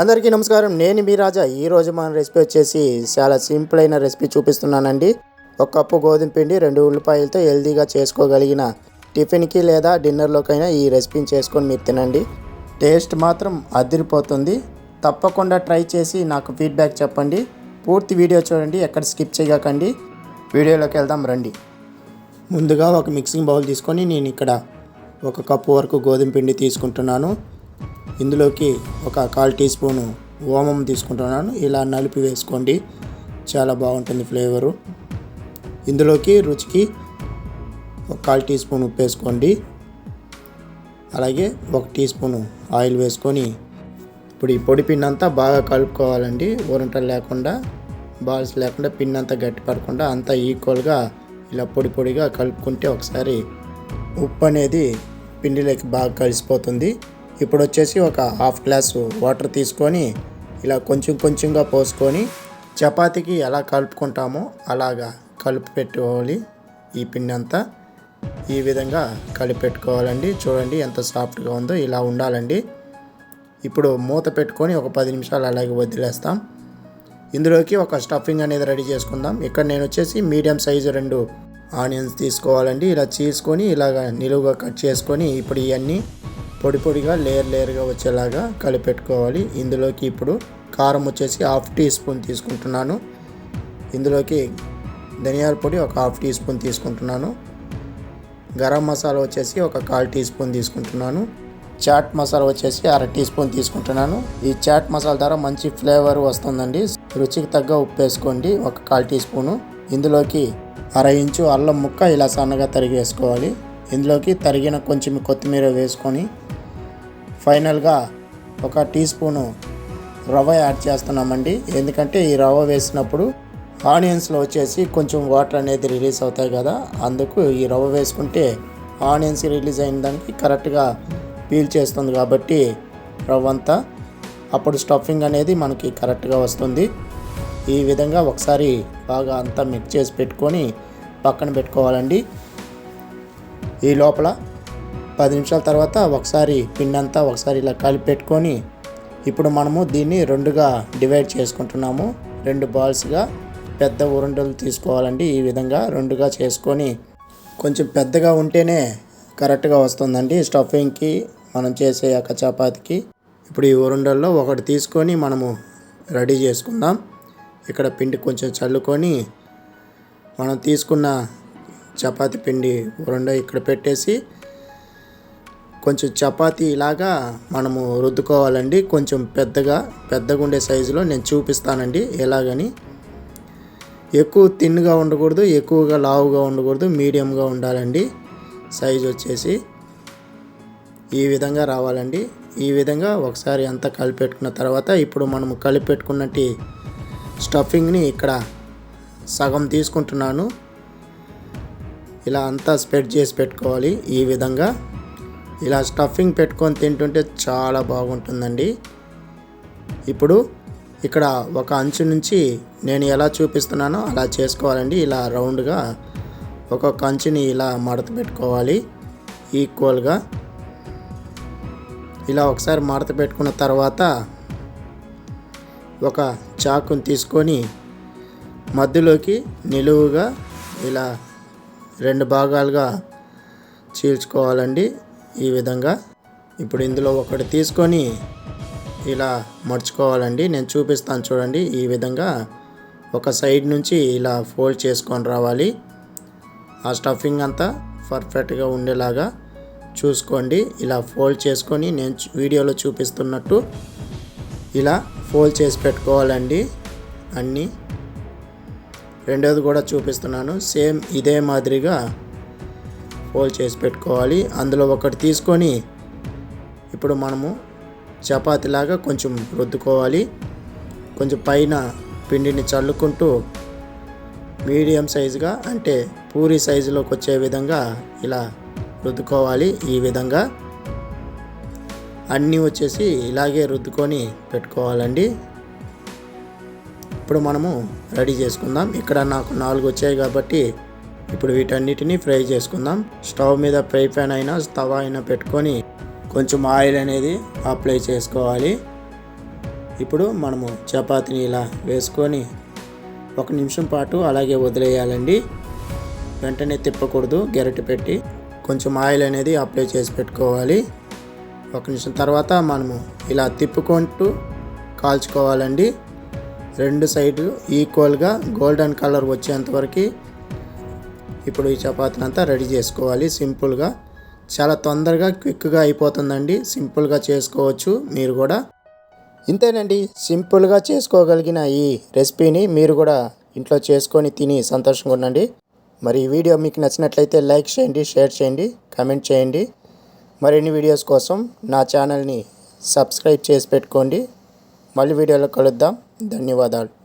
అందరికీ నమస్కారం. నేను మీ రాజా. ఈరోజు మన రెసిపీ వచ్చేసి చాలా సింపుల్ అయిన రెసిపీ చూపిస్తున్నానండి. ఒక కప్పు గోధుమ పిండి రెండు ఉల్లిపాయలతో హెల్తీగా చేసుకోగలిగిన టిఫిన్కి లేదా డిన్నర్లోకైనా ఈ రెసిపీని చేసుకొని మీరు తినండి. టేస్ట్ మాత్రం అదిరిపోతుంది. తప్పకుండా ట్రై చేసి నాకు ఫీడ్బ్యాక్ చెప్పండి. పూర్తి వీడియో చూడండి. ఎక్కడ స్కిప్ చేయకండి. వీడియోలోకి వెళ్దాం రండి. ముందుగా ఒక మిక్సింగ్ బౌల్ తీసుకొని నేను ఇక్కడ ఒక కప్పు వరకు గోధుమ పిండి తీసుకుంటున్నాను. ఇందులోకి ఒక కాల్ టీ స్పూను ఓమం తీసుకుంటున్నాను. ఇలా నలిపి వేసుకోండి. చాలా బాగుంటుంది ఫ్లేవరు. ఇందులోకి రుచికి ఒక కాల్ టీ స్పూన్ ఉప్పు వేసుకోండి. అలాగే ఒక టీ స్పూను ఆయిల్ వేసుకొని ఇప్పుడు ఈ పొడి పిండి అంతా బాగా కలుపుకోవాలండి. ఊరంటలు లేకుండా బాల్స్ లేకుండా పిండి అంతా గట్టి పడకుండా అంతా ఈక్వల్గా ఇలా పొడి పొడిగా కలుపుకుంటే ఒకసారి ఉప్పు అనేది పిండిలోకి బాగా కలిసిపోతుంది. ఇప్పుడు వచ్చేసి ఒక హాఫ్ గ్లాసు వాటర్ తీసుకొని ఇలా కొంచెం కొంచెంగా పోసుకొని చపాతీకి ఎలా కలుపుకుంటామో అలాగా కలిపి పెట్టుకోవాలి ఈ పిండి అంతా ఈ విధంగా కలిపి పెట్టుకోవాలండి. చూడండి ఎంత సాఫ్ట్గా ఉందో ఇలా ఉండాలండి. ఇప్పుడు మూత పెట్టుకొని ఒక పది నిమిషాలు అలాగే వదిలేస్తాం. ఇందులోకి ఒక స్టఫింగ్ అనేది రెడీ చేసుకుందాం. ఇక్కడ నేను వచ్చేసి మీడియం సైజు రెండు ఆనియన్స్ తీసుకోవాలండి. ఇలా చీసుకొని ఇలాగ నిలువుగా కట్ చేసుకొని ఇప్పుడు ఇవన్నీ పొడి పొడిగా లేయర్ లేయర్గా వచ్చేలాగా కలిపెట్టుకోవాలి. ఇందులోకి ఇప్పుడు కారం వచ్చేసి హాఫ్ టీ స్పూన్ తీసుకుంటున్నాను. ఇందులోకి ధనియాల పొడి ఒక హాఫ్ టీ స్పూన్ తీసుకుంటున్నాను. గరం మసాలా వచ్చేసి ఒక కాల్ టీ స్పూన్ తీసుకుంటున్నాను. చాట్ మసాలా వచ్చేసి అర టీ స్పూన్ తీసుకుంటున్నాను. ఈ చాట్ మసాలా ద్వారా మంచి ఫ్లేవర్ వస్తుందండి. రుచికి తగ్గ ఉప్పు వేసుకోండి ఒక కాల్ టీ స్పూను. ఇందులోకి అర ఇంచు అల్లం ముక్క ఇలా సన్నగా తరిగి వేసుకోవాలి ఇందులోకి తరిగిన కొంచెం కొత్తిమీర వేసుకొని ఫైనల్గా ఒక టీ స్పూను రవ్వ యాడ్ చేస్తున్నామండి. ఎందుకంటే ఈ రవ్వ వేసినప్పుడు ఆనియన్స్లో వచ్చేసి కొంచెం వాటర్ అనేది రిలీజ్ అవుతాయి కదా. అందుకు ఈ రవ్వ వేసుకుంటే ఆనియన్స్ రిలీజ్ అయిన దానికి కరెక్ట్గా పీల్ చేస్తుంది కాబట్టి రవ్వ అంతా. అప్పుడు స్టఫింగ్ అనేది మనకి కరెక్ట్గా వస్తుంది. ఈ విధంగా ఒకసారి బాగా అంతా మిక్స్ చేసి పెట్టుకొని పక్కన పెట్టుకోవాలండి. ఈ లోపల పది నిమిషాల తర్వాత ఒకసారి పిండి అంతా ఒకసారి ఇలా కలిపెట్టుకొని ఇప్పుడు మనము దీన్ని రెండుగా డివైడ్ చేసుకుంటున్నాము. రెండు బాల్స్గా పెద్ద ఉరుండలు తీసుకోవాలండి. ఈ విధంగా రెండుగా చేసుకొని కొంచెం పెద్దగా ఉంటేనే కరెక్ట్గా వస్తుందండి స్టఫింగ్కి మనం చేసే యొక్క చపాతీకి ఇప్పుడు ఈ ఉరుండల్లో ఒకటి తీసుకొని మనము రెడీ చేసుకుందాం. ఇక్కడ పిండి కొంచెం చల్లుకొని మనం తీసుకున్న చపాతి పిండి ఉరుండ ఇక్కడ పెట్టేసి కొంచెం చపాతీ ఇలాగా మనము రుద్దుకోవాలండి. కొంచెం పెద్దగా పెద్దగా ఉండే సైజులో నేను చూపిస్తానండి. ఎలాగని? ఎక్కువ తిన్నుగా ఉండకూడదు ఎక్కువగా లావుగా ఉండకూడదు మీడియంగా ఉండాలండి. సైజు వచ్చేసి ఈ విధంగా రావాలండి. ఈ విధంగా ఒకసారి అంతా కలిపెట్టుకున్న తర్వాత ఇప్పుడు మనము కలిపెట్టుకున్నట్టు స్టఫింగ్ని ఇక్కడ సగం తీసుకుంటున్నాను. ఇలా అంతా స్ప్రెడ్ చేసి పెట్టుకోవాలి ఈ విధంగా. ఇలా స్టఫింగ్ పెట్టుకొని తింటుంటే చాలా బాగుంటుందండి. ఇప్పుడు ఇక్కడ ఒక అంచు నుంచి నేను ఎలా చూపిస్తున్నానో అలా చేసుకోవాలండి. ఇలా రౌండ్గా ఒక్కొక్క అంచుని ఇలా మడత పెట్టుకోవాలి. ఈక్వల్గా ఇలా ఒకసారి మడత పెట్టుకున్న తర్వాత ఒక చాకుని తీసుకొని మధ్యలోకి నిలువుగా ఇలా రెండు భాగాలుగా చీల్చుకోవాలండి. ఈ విధంగా ఇప్పుడు ఇందులో ఒకటి తీసుకొని ఇలా మడుచుకోవాలండి. నేను చూపిస్తాను చూడండి. ఈ విధంగా ఒక సైడ్ నుంచి ఇలా ఫోల్డ్ చేసుకొని రావాలి. ఆ స్టఫింగ్ అంతా పర్ఫెక్ట్గా ఉండేలాగా చూసుకోండి. ఇలా ఫోల్డ్ చేసుకొని నేను వీడియోలో చూపిస్తున్నట్టు ఇలా ఫోల్డ్ చేసి పెట్టుకోవాలండి. అన్నీ. రెండోది కూడా చూపిస్తున్నాను. సేమ్ ఇదే మాదిరిగా హోల్ చేసి పెట్టుకోవాలి. అందులో ఒకటి తీసుకొని ఇప్పుడు మనము చపాతీలాగా కొంచెం రుద్దుకోవాలి. కొంచెం పైన పిండిని చల్లుకుంటూ మీడియం సైజుగా అంటే పూరి సైజులోకి వచ్చే విధంగా ఇలా రుద్దుకోవాలి ఈ విధంగా. అన్నీ వచ్చేసి ఇలాగే రుద్దుకొని పెట్టుకోవాలండి. ఇప్పుడు మనము రెడీ చేసుకుందాం. ఇక్కడ నాకు నాలుగు వచ్చాయి కాబట్టి ఇప్పుడు వీటన్నిటిని ఫ్రై చేసుకుందాం. స్టవ్ మీద ఫ్రై ప్యాన్ అయినా తవా అయినా పెట్టుకొని కొంచెం ఆయిల్ అనేది అప్లై చేసుకోవాలి. ఇప్పుడు మనము చపాతీని ఇలా వేసుకొని ఒక నిమిషం పాటు అలాగే వదిలేయాలండి. వెంటనే తిప్పకూడదు గెరటి పెట్టి కొంచెం ఆయిల్ అనేది అప్లై చేసి పెట్టుకోవాలి. ఒక నిమిషం తర్వాత మనము ఇలా తిప్పుకుంటూ కాల్చుకోవాలండి. రెండు సైడ్లు ఈక్వల్గా గోల్డెన్ కలర్ వచ్చేంత వరకు ఇప్పుడు ఈ చపాతీని అంతా రెడీ చేసుకోవాలి. సింపుల్గా చాలా తొందరగా క్విక్గా అయిపోతుందండి. సింపుల్గా చేసుకోవచ్చు మీరు కూడా. ఇంతేనండి. సింపుల్గా చేసుకోగలిగిన ఈ రెసిపీని మీరు కూడా ఇంట్లో చేసుకొని తిని సంతోషంగా ఉండండి. మరి ఈ వీడియో మీకు నచ్చినట్లయితే లైక్ చేయండి షేర్ చేయండి కమెంట్ చేయండి. మరిన్ని వీడియోస్ కోసం నా ఛానల్ని సబ్స్క్రైబ్ చేసి పెట్టుకోండి. మళ్ళీ వీడియోలో కలుద్దాం. ధన్యవాదాలు.